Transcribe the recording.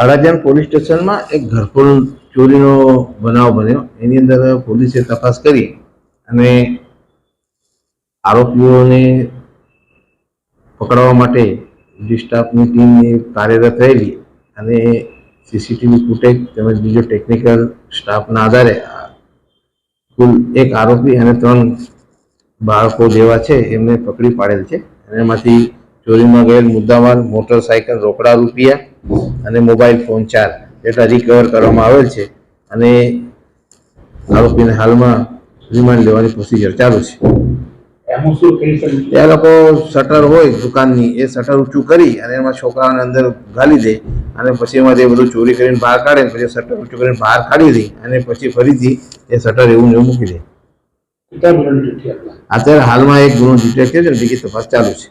Adajan police સ્ટેશનમાં એક ઘરફોડ ચોરીનો બનાવ બન્યો. એની અંદર પોલીસે તપાસ કરી અને આરોપીઓને પકડવા માટે પોલીસ સ્ટાફની ટીમ કાર્યરત રહેલી અને સીસીટીવી ફૂટેજ તેમજ બીજો ટેકનિકલ સ્ટાફના આધારે કુલ એક આરોપી અને ત્રણ બાળકો જેવા છે, એમને પકડી પાડેલ છે. અને એમાંથી ચોરીમાં ગયેલ મુદ્દામાલ, મોટરસાયકલ, રોકડા રૂપિયા અને મોબાઈલ ફોન ચાર જેટલા રિકવર કરવામાં આવેલ છે. અને આરોપીને હાલમાં રિમાન્ડ લેવાની પ્રોસિજર ચાલુ છે. ત્યાં લોકો શટર હોય દુકાનની એ શટર ઊંચું કરી અને એમાં છોકરાઓને અંદર ઘાલી દે અને પછી એમાં તે બધું ચોરી કરીને બહાર કાઢે પછી શટર ઊંચું કરીને બહાર કાઢી દે અને પછી ફરીથી એ શટર એવું એવું મૂકી દે. અત્યારે હાલમાં એક ગુનો ડિટેક્ટ છે બીજી તપાસ ચાલુ છે.